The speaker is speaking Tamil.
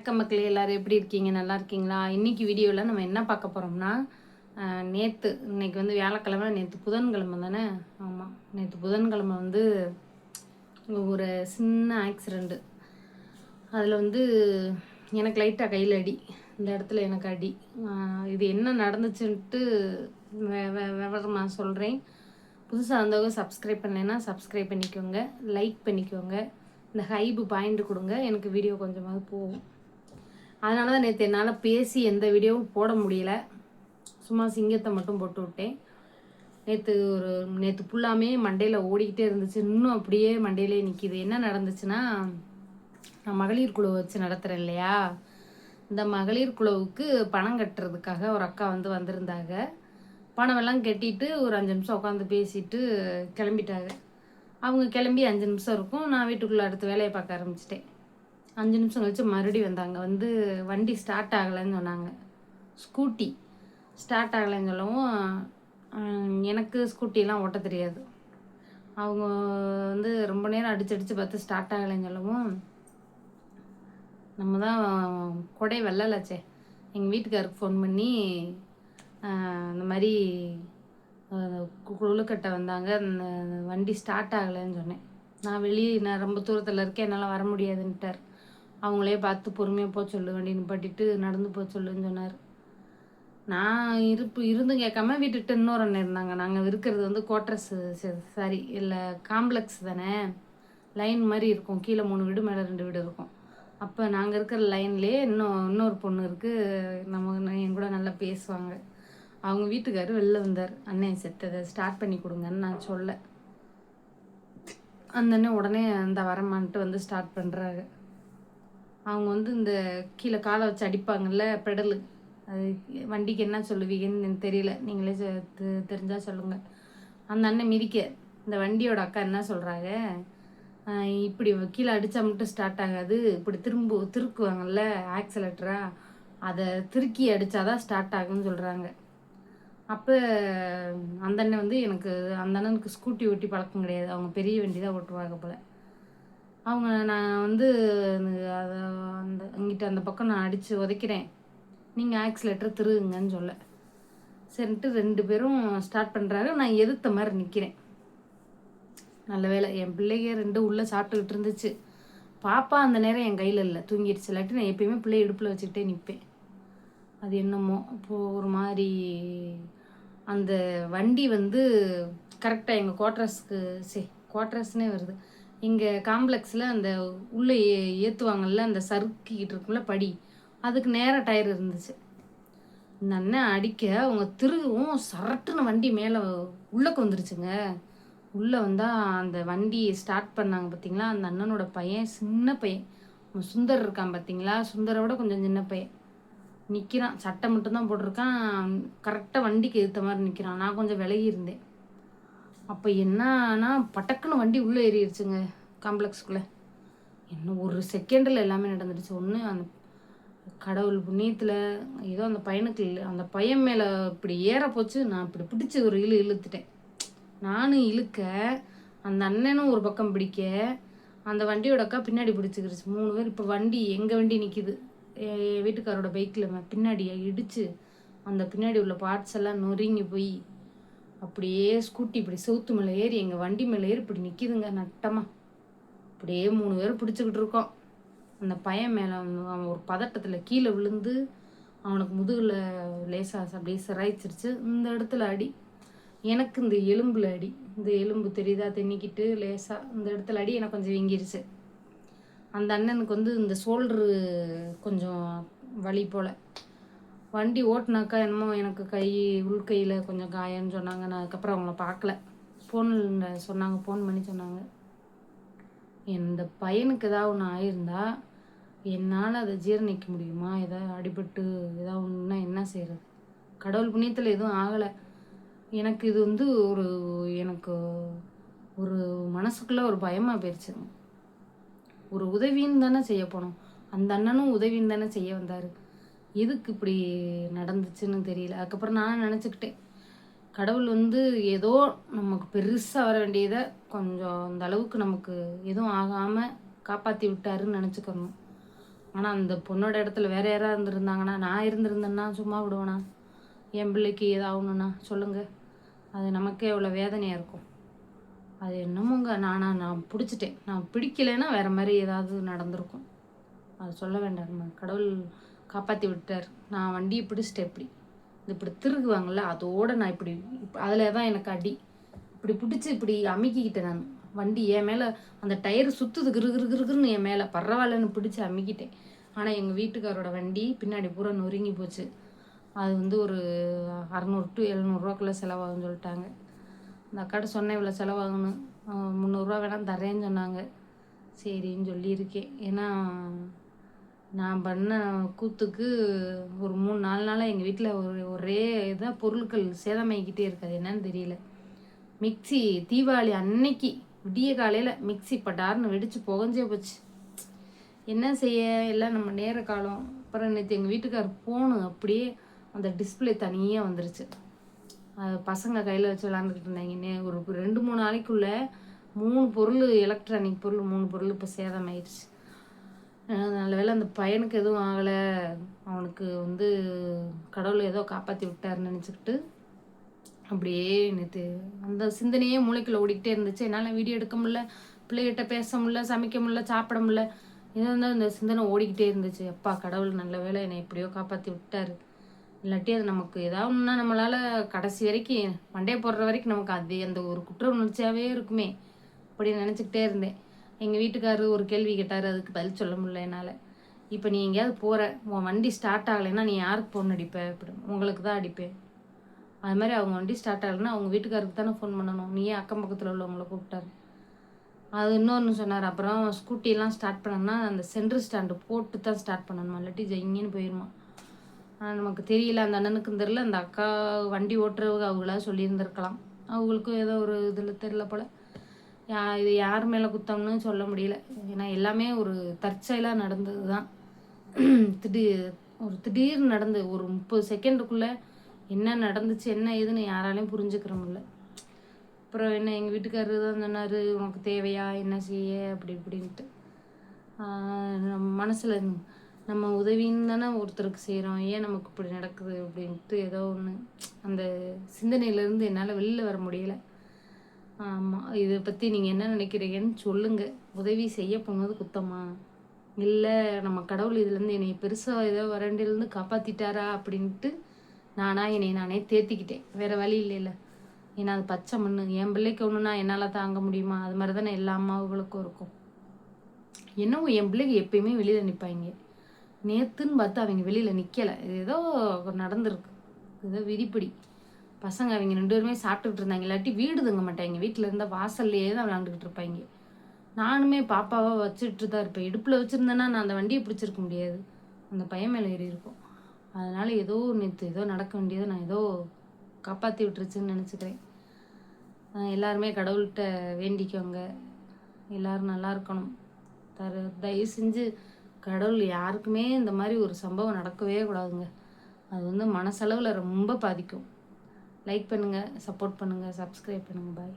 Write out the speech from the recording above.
வணக்கம் மக்களே எல்லாரும் எப்படி இருக்கீங்க? நல்லா இருக்கீங்களா? இன்றைக்கி வீடியோவில் நம்ம என்ன பார்க்க போகிறோம்னா நேற்று இன்னைக்கு வந்து வியாழக்கிழமை நேற்று புதன்கிழமை தானே? ஆமாம் நேற்று புதன்கிழமை வந்து ஒரு சின்ன ஆக்சிடெண்ட்டு அதில் வந்து எனக்கு லைட்டாக கையில் அடி. இந்த இடத்துல எனக்கு அடி. இது என்ன நடந்துச்சுன்ட்டு விவரமாக சொல்கிறேன் புதுசாக வந்தவங்க சப்ஸ்கிரைப் பண்ணலைன்னா சப்ஸ்கிரைப் பண்ணிக்கோங்க லைக் பண்ணிக்கோங்க. இந்த ஹைப்பு பாயிண்ட் கொடுங்க. எனக்கு வீடியோ கொஞ்சமாவது போகும். அதனால தான் நேற்று என்னால் பேசி எந்த வீடியோவும் போட முடியல. சும்மா சிங்கத்தை மட்டும் போட்டு விட்டேன். நேற்று ஒரு நேற்று ஃபுல்லாமே மண்டையில் ஓடிக்கிட்டே இருந்துச்சு. இன்னும் அப்படியே மண்டையிலே நிற்கிது என்ன நடந்துச்சுன்னா நான் மகளிர் குழு வச்சு நடத்துகிறேன் இல்லையா? இந்த மகளிர் குழுவுக்கு பணம் கட்டுறதுக்காக ஒரு அக்கா வந்து வந்திருந்தாங்க. பணமெல்லாம் கட்டிட்டு ஒரு அஞ்சு நிமிஷம் உட்காந்து பேசிட்டு கிளம்பிட்டாங்க. அவங்க கிளம்பி அஞ்சு நிமிஷம் இருக்கும். நான் வீட்டுக்குள்ளே அடுத்து வேலையை பார்க்க ஆரம்பிச்சிட்டேன். அஞ்சு நிமிஷம் கழிச்சு மறுபடியும் வந்தாங்க. வந்து வண்டி ஸ்டார்ட் ஆகலைன்னு சொன்னாங்க. ஸ்கூட்டி ஸ்டார்ட் ஆகலைன்னு சொல்லவும் எனக்கு ஸ்கூட்டிலாம் ஓட்ட தெரியாது. அவங்க வந்து ரொம்ப நேரம் அடிச்சு அடித்து பார்த்து ஸ்டார்ட் ஆகலைன்னு சொல்லவும் நம்ம தான் கொடை வெள்ளலாச்சே எங்கள் வீட்டுக்காருக்கு ஃபோன் பண்ணி இந்த மாதிரி குழுக்கட்டை வந்தாங்க. அந்த வண்டி ஸ்டார்ட் ஆகலைன்னு சொன்னேன். நான் வெளியே நான் ரொம்ப தூரத்தில் இருக்கேன். என்னால் வர முடியாதுன்ட்டார் அவங்களே பார்த்து பொறுமையாக போக சொல்லு வண்டி நிப்பாட்டிட்டு நடந்து போக சொல்லுன்னு சொன்னார். நான் இருப்பு இருந்தும் கேட்காம வீட்டுக்கிட்ட இன்னொரு அண்ணன் இருந்தாங்க. நாங்கள் இருக்கிறது வந்து குவார்டர்ஸ் சாரி இல்லை காம்ப்ளெக்ஸ் தானே? லைன் மாதிரி இருக்கும். கீழே மூணு வீடு மேலே ரெண்டு வீடு இருக்கும். அப்போ நாங்கள் இருக்கிற லைன்லேயே இன்னும் இன்னொரு பொண்ணு இருக்குது நம்ம என் கூட நல்லா பேசுவாங்க. அவங்க வீட்டுக்காரர் வெளில வந்தார். அண்ணன் செத்ததை ஸ்டார்ட் பண்ணி கொடுங்கன்னு நான் சொல்ல. அந்த அண்ணன் உடனே அந்த வரமான்ட்டு வந்து ஸ்டார்ட் பண்ணுறாரு அவங்க வந்து இந்த கீழே காலை வச்சு அடிப்பாங்கல்ல பெடலு. அது வண்டிக்கு என்ன சொல்லுவீங்கன்னு எனக்கு தெரியல. நீங்களே தெரிஞ்சால் சொல்லுங்கள் சொல்லுங்க. அந்த அண்ணன் மிதிக்க. இந்த வண்டியோட அக்கா என்ன சொல்கிறாங்க இப்படி கீழே அடித்தா மட்டும் ஸ்டார்ட் ஆகாது. இப்படி திரும்ப திருக்குவாங்கல்ல ஆக்சலேட்டரா அதை திருக்கி அடித்தாதான் ஸ்டார்ட் ஆகும்னு சொல்கிறாங்க அப்போ அந்த அண்ணன் வந்து எனக்கு அந்த அண்ணனுக்கு ஸ்கூட்டி ஓட்டி பழக்கம் கிடையாது. அவங்க பெரிய வண்டி தான் ஓட்டுவாங்க போல். அவங்க நான் வந்து அதை அந்த அங்கிட்ட அந்த பக்கம் நான் அடித்து உதைக்கிறேன் நீங்கள் ஆக்சிலேட்டர் திருகுங்கன்னு சொல்ல. சரின்ட்டு ரெண்டு பேரும் ஸ்டார்ட் பண்ணுறாங்க நான் எதிர்த்த மாதிரி நிற்கிறேன் நல்ல வேளை என் பிள்ளைங்க ரெண்டு உள்ளே சாப்பிட்டுக்கிட்டு இருந்துச்சு. பாப்பா அந்த நேரம் என் கையில் இல்லை. தூங்கிடுச்சு. இல்லாட்டி நான் எப்பயுமே பிள்ளைய இடுப்பில் வச்சுக்கிட்டே நிற்பேன் அது என்னமோ இப்போது ஒரு மாதிரி அந்த வண்டி வந்து கரெக்டாக எங்கள் குவாட்ரஸ்க்கு சே குவாட்ரஸ்னே வருது. இங்கே காம்ப்ளெக்ஸில் அந்த உள்ளே ஏ ஏற்றுவாங்கல்ல அந்த சறுக்கிக்கிட்டு இருக்கும்ல படி. அதுக்கு நேராக டயர் இருந்துச்சு. இந்த அண்ணன் அடிக்க அவங்க திருகவும் சரட்டுன்னு வண்டி மேலே உள்ளக்கு வந்துருச்சுங்க. உள்ளே வந்தால் அந்த வண்டி ஸ்டார்ட் பண்ணாங்க பார்த்தீங்களா அந்த அண்ணனோட பையன் சின்ன பையன். சுந்தர் இருக்கான் பார்த்தீங்களா சுந்தரை விட கொஞ்சம் சின்ன பையன். நிற்கிறான் சட்டை மட்டும்தான் போட்டிருக்கான். கரெக்டாக வண்டிக்கு ஏற்ற மாதிரி நிற்கிறான் நான் கொஞ்சம் விலகி இருந்தேன். அப்போ என்னன்னா பட்டக்குன்னு வண்டி உள்ளே ஏறிடுச்சுங்க காம்ப்ளெக்ஸ்க்குள்ளே. இன்னும் ஒரு செகண்டில் எல்லாமே நடந்துடுச்சு. ஒன்று அந்த கடவுள் புண்ணியத்தில் ஏதோ அந்த பையனுக்கு இல்லை அந்த பையன் மேலே இப்படி ஏற போச்சு நான் இப்படி பிடிச்சி ஒரு இழு இழுத்துட்டேன். நானும் இழுக்க அந்த அண்ணனும் ஒரு பக்கம் பிடிக்க அந்த வண்டியோட அக்கா பின்னாடி பிடிச்சிக்கிருச்சு. மூணு பேர் இப்போ வண்டி எங்கள் வண்டி நிற்கிது என் வீட்டுக்காரோட பைக்கில் பின்னாடி இடிச்சு அந்த பின்னாடி உள்ள பார்ட்ஸ் எல்லாம் நொறுங்கி போய் அப்படியே ஸ்கூட்டி இப்படி செவுத்து மேலே ஏறி எங்கள் வண்டி மேலே ஏறி இப்படி நிற்கிதுங்க நட்டமாக அப்படியே மூணு பேர் பிடிச்சிக்கிட்டு இருக்கோம். அந்த பையன் மேலே அவன் ஒரு பதட்டத்தில் கீழே விழுந்து அவனுக்கு முதுகில் லேசாக அப்படியே சிராய்ச்சிருச்சு. இந்த இடத்துல அடி. எனக்கு இந்த எலும்பில் அடி. இந்த எலும்பு தெரியுதா? தென்னிக்கிட்டு லேசாக இந்த இடத்துல அடி எனக்கு கொஞ்சம் வீங்கிருச்சு. அந்த அண்ணனுக்கு வந்து இந்த சோல்ட்ரு கொஞ்சம் வலி போல். வண்டி ஓட்டினாக்கா என்னமோ எனக்கு கை உள்கையில் கொஞ்சம் காயம்னு சொன்னாங்க. நான் அதுக்கப்புறம் அவங்கள பார்க்கல. ஃபோனில் சொன்னாங்க ஃபோன் பண்ணி சொன்னாங்க. இந்த பையனுக்கு ஏதாவது ஒன்று ஆயிருந்தா என்னால் அதை ஜீரணிக்க முடியுமா? ஏதாவது அடிபட்டு ஏதாவது ஒன்றுனா என்ன செய்கிறது கடவுள் புண்ணியத்தில் எதுவும் ஆகலை. எனக்கு இது வந்து ஒரு எனக்கு ஒரு மனசுக்குள்ளே ஒரு பயமாக போயிடுச்சுங்க ஒரு உதவின்னு தானே செய்ய போனோம். அந்த அண்ணனும் உதவின்னு தானே செய்ய வந்தார். எதுக்கு இப்படி நடந்துச்சுன்னு தெரியல. அதுக்கப்புறம் நான் நினச்சிக்கிட்டேன். கடவுள் வந்து ஏதோ நமக்கு பெருசாக வர வேண்டியதை கொஞ்சம் அந்த அளவுக்கு நமக்கு எதுவும் ஆகாமல் காப்பாற்றி விட்டாருன்னு நினச்சிக்கணும். ஆனால் அந்த பொண்ணோட இடத்துல வேற யாராவது இருந்திருந்தாங்கன்னா நான் இருந்திருந்தேன்னா சும்மா விடுவேண்ணா என் பிள்ளைக்கு ஏதாகணும்னா சொல்லுங்கள் அது நமக்கே எவ்வளோ வேதனையாக இருக்கும். அது என்னமோங்க நானா நான் பிடிச்சிட்டேன். நான் பிடிக்கலைன்னா வேறு மாதிரி ஏதாவது நடந்திருக்கும். அது சொல்ல வேண்டாம் கடவுள் காப்பாற்றி விட்டார். நான் வண்டியை பிடிச்சிட்டேன் இப்படி. இப்படி திருகுவாங்கள்ல அதோட நான் இப்படி அதில் தான் எனக்கு அடி. இப்படி பிடிச்சி இப்படி அமுக்கிக்கிட்டேன் நான். வண்டி என் மேலே அந்த டயர் சுற்றுது கிரு கிரு கிருன்னு என் மேலே. பரவாயில்லன்னு பிடிச்சி அமுக்கிட்டேன். ஆனால் எங்கள் வீட்டுக்காரோட வண்டி பின்னாடி பூரா நொறுங்கி போச்சு. அது வந்து ஒரு அறநூறு டு எழுநூறுவாக்குள்ளே செலவாகும்னு சொல்லிட்டாங்க. இந்த அக்காட்ட சொன்னேன் இவ்வளோ செலவாகணும். முந்நூறுரூவா வேணால் தரேன்னு சொன்னாங்க. சரின்னு சொல்லியிருக்கேன். ஏன்னா நான் பண்ண கூத்துக்கு ஒரு மூணு நாலு நாளாக எங்கள் வீட்டில் ஒரு ஒரே இதாக பொருட்கள் சேதமாகிக்கிட்டே இருக்காது. என்னன்னு தெரியல. மிக்சி தீபாவளி அன்னைக்கு விடிய காலையில் மிக்சி பட்டார்னு வெடித்து புகஞ்சே போச்சு. என்ன செய்ய? எல்லாம் நம்ம நேர காலம். அப்புறம் நேற்று எங்கள் வீட்டுக்கார் ஃபோனு அப்படியே அந்த டிஸ்பிளே தனியாக வந்துருச்சு. அது பசங்க கையில் வச்சு விளாண்டுக்கிட்டு இருந்தாங்க ஒரு ரெண்டு மூணு நாளைக்குள்ளே மூணு பொருள் எலக்ட்ரானிக் பொருள் மூணு பொருள் இப்போ சேதமாயிடுச்சு. நல்ல வேலை அந்த பையனுக்கு எதுவும் ஆகலை. அவனுக்கு வந்து கடவுள் ஏதோ காப்பாற்றி விட்டாருன்னு நினச்சிக்கிட்டு அப்படியே நேற்று அந்த சிந்தனையே மூளைக்குள்ளே ஓடிக்கிட்டே இருந்துச்சு. என்னால் வீடியோ எடுக்க முடில பிள்ளைகிட்ட பேச முடில சமைக்க முடில சாப்பிட முடில இது இருந்தால் அந்த சிந்தனை ஓடிக்கிட்டே இருந்துச்சு. அப்பா கடவுள் நல்ல வேலை என்னை எப்படியோ காப்பாற்றி விட்டார். இல்லாட்டி அது நமக்கு ஏதாவது ஒன்றுனா நம்மளால் கடைசி வரைக்கும் மண்டையை போடுற வரைக்கும் நமக்கு அது அந்த ஒரு குற்ற உணர்ச்சியாகவே இருக்குமே அப்படின்னு நினச்சிக்கிட்டே இருந்தேன். எங்கள் வீட்டுக்காரர் ஒரு கேள்வி கேட்டார் அதுக்கு பதில் சொல்ல முடியல என்னால். இப்போ நீ எங்கேயாவது போகிற உன் வண்டி ஸ்டார்ட் ஆகலைன்னா நீ யாருக்கு ஃபோன் அடிப்ப? அப்படி உங்களுக்கு தான் அடிப்பேன் அது மாதிரி அவங்க வண்டி ஸ்டார்ட் ஆகலைன்னா அவங்க வீட்டுக்காருக்கு தானே ஃபோன் பண்ணணும். நீயே அக்கம் பக்கத்தில் உள்ளவங்கள கூப்பிட்டாரு. அது இன்னொன்று சொன்னார் அப்புறம் ஸ்கூட்டிலாம் ஸ்டார்ட் பண்ணோம்னா அந்த சென்ட்ரு ஸ்டாண்டு போட்டு தான் ஸ்டார்ட் பண்ணணுமா? இல்லாட்டி ஜெயிங்கன்னு போயிடுமா நமக்கு தெரியல அந்த அண்ணனுக்கும் தெரில அந்த அக்கா வண்டி ஓட்டுறவங்க அவங்களா சொல்லியிருந்திருக்கலாம். அவங்களுக்கும் ஏதோ ஒரு இதில் தெரில போல். இது யார் மேலே குத்தம்னு சொல்ல முடியல. ஏன்னா எல்லாமே ஒரு தற்செயலாக நடந்தது தான் திடீர் ஒரு திடீர்னு நடந்து ஒரு முப்பது செகண்டுக்குள்ளே என்ன நடந்துச்சு என்ன ஏதுன்னு யாராலையும் புரிஞ்சுக்கிற முடியல. அப்புறம் என்ன எங்கள் வீட்டுக்காரர் தான் சொன்னார் உனக்கு தேவையா? என்ன செய்ய? அப்படி இப்படின்ட்டு. நம்ம மனசில் நம்ம உதவின்னு தானே ஒருத்தருக்கு செய்கிறோம் ஏன் நமக்கு இப்படி நடக்குது? அப்படின்ட்டு ஏதோ ஒன்று அந்த சிந்தனையிலேருந்து என்னால் வெளியில் வர முடியல. ஆமாம் இதை பற்றி நீங்கள் என்ன நினைக்கிறீங்கன்னு சொல்லுங்கள் உதவி செய்ய போனது குத்தமா? இல்லை நம்ம கடவுள் இதுலேருந்து என்னை பெருசாக ஏதோ வரண்டிலேருந்து காப்பாற்றிட்டாரா அப்படின்ட்டு நானாக என்னை நானே தேர்த்திக்கிட்டேன் வேறு வழி இல்லைல்ல. ஏன்னா அது பச்சை மண் என் பிள்ளைக்கு ஒன்றுனா என்னால் தாங்க முடியுமா? அது மாதிரி தானே எல்லா அம்மாவுகளுக்கும் இருக்கும். என்னவோ என் பிள்ளைக்கு எப்பயுமே வெளியில் நிற்பாங்க நேற்றுன்னு பார்த்து அவங்க வெளியில் நிற்கலை ஏதோ நடந்திருக்கு. ஏதோ விதிப்படி. பசங்க அவங்க ரெண்டு பேருமே சாப்பிட்டுக்கிட்டு இருந்தாங்க. இல்லாட்டி வீடு தங்க மாட்டாங்க. வீட்டில் இருந்தால் வாசல்லையே தான் விளாண்டுக்கிட்டு இருப்பாங்க. நானுமே பாப்பாவை வச்சுட்டு தான் இருப்பேன். இடுப்பில் வச்சுருந்தேன்னா நான் அந்த வண்டியை பிடிச்சிருக்க முடியாது. அந்த பையன் மேலே ஏறி இருக்கும். அதனால் ஏதோ நேற்று ஏதோ நடக்க வேண்டியதை நான் ஏதோ காப்பாற்றி விட்டுருச்சுன்னு நினச்சிக்கிறேன். எல்லாருமே கடவுள்கிட்ட வேண்டிக்கோங்க. எல்லோரும் நல்லா இருக்கணும். தர தயவு செஞ்சு கடவுள் யாருக்குமே இந்த மாதிரி ஒரு சம்பவம் நடக்கவே கூடாதுங்க. அது வந்து மனசளவில் ரொம்ப பாதிக்கும். லைக் பண்ணுங்கள் சப்போர்ட் பண்ணுங்கள் சப்ஸ்கிரைப் பண்ணுங்கள் பாய்